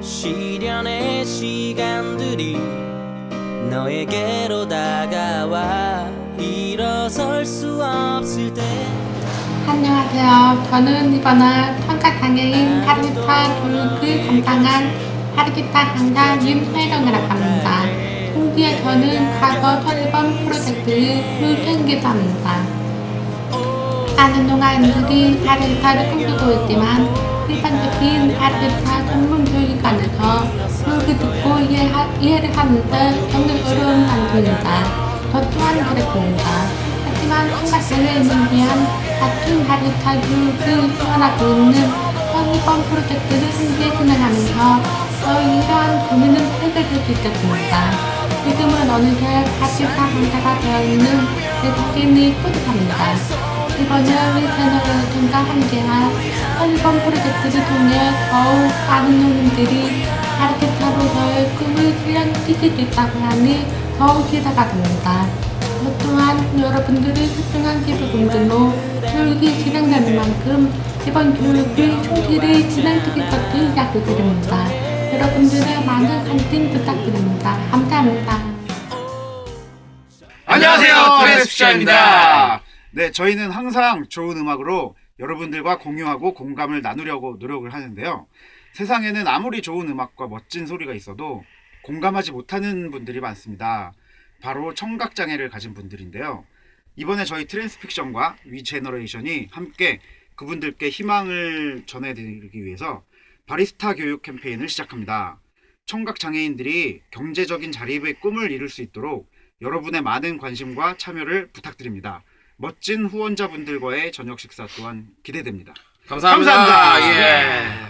시련의 시간들이 너에게로 다가와 일어설 수 없을 때 안녕하세요. 저는 이번에 평가 장애인 파르기타 교육을 담당한 파르기타 강사 윤혜정이라고 합니다. 동시에 저는 과거 설립원 프로젝트의 교육행기도 합니다. 많은 동아인들이 파르기타를 꿈꾸고 있지만 일반적인 파르기타 전문 교육관에서 교육을 듣고 이해하, 이해 를 하는데 정말 어려운 단계입니다. 저 또한 그랬습니다. 하지만 청각장애인을 위한 같은 파르기타 교육을 지원하고 있는 성의범 프로젝트를 함께 진행하면서 저희 이러한 고민을 해결할 수 있었습니다. 지금은 어느새 파르기타 강사가 되어 있는 외국인이 뿌듯합니다. 이번에 우리 채널 과 함께한 선입원 프로젝트를 통해 더욱 많은 농민들이 파르케타로서의 꿈을 실현시킬 수 있다고 하니 더욱 기대가 됩니다. 저 또한 여러분들의 소중한 기부금들로 교육이 진행되는 만큼 이번 충실히 진행되길 것을 약속드립니다. 여러분들의 많은 관심 부탁드립니다. 감사합니다. 안녕하세요, 트랜스피션입니다. 네, 저희는 항상 좋은 음악으로 여러분들과 공유하고 공감을 나누려고 노력을 하는데요. 세상에는 아무리 좋은 음악과 멋진 소리가 있어도 공감하지 못하는 분들이 많습니다. 바로 청각장애를 가진 분들인데요. 이번에 저희 트랜스픽션과 위제너레이션이 함께 그분들께 희망을 전해드리기 위해서 바리스타 교육 캠페인을 시작합니다. 청각장애인들이 경제적인 자립의 꿈을 이룰 수 있도록 여러분의 많은 관심과 참여를 부탁드립니다. 멋진 후원자분들과의 저녁 식사 또한 기대됩니다. 감사합니다. 감사합니다. 예.